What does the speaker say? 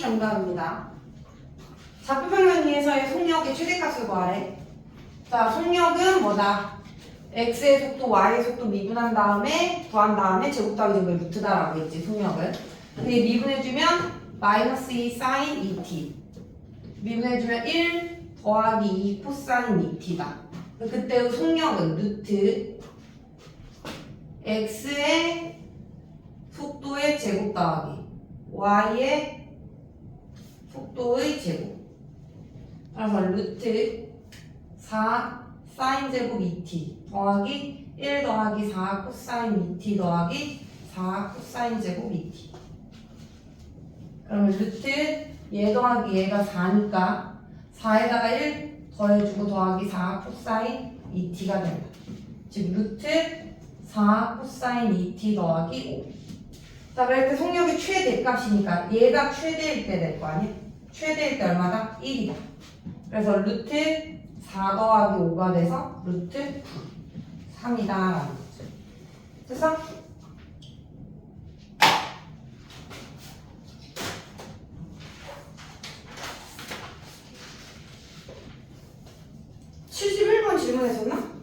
정답입니다. 좌표평면위에서의 속력의 최대값을 구하래. 자, 속력은 뭐다? x의 속도, y의 속도 미분한 다음에 더한 다음에 제곱 더하기 제곱의 루트다라고 했지, 속력을. 근데 미분해주면 마이너스 2 사인 2t. 미분해주면 1 더하기 2 코사인 2t다. 그때의 속력은 루트 x의 속도의 제곱 더하기 y의 속도의 제곱. 그래서 루트 4 사인 제곱 2t 더하기 1 더하기 4 코사인 2t 더하기 4 코사인 제곱 2t. 그러면 루트 얘 더하기 얘가 4니까 4에다가 1 더해주고 더하기 4 코사인 2t가 된다. 즉 루트 4 코사인 2t 더하기 5. 자, 그럴 때 속력이 최대값이니까 얘가 최대일 때 될 거 아니야? 최대일 때 얼마다? 1이다. 그래서 루트 4 더하기 5가 돼서 루트 3이다. 라는 거죠. 됐어? (71번) 질문했었나?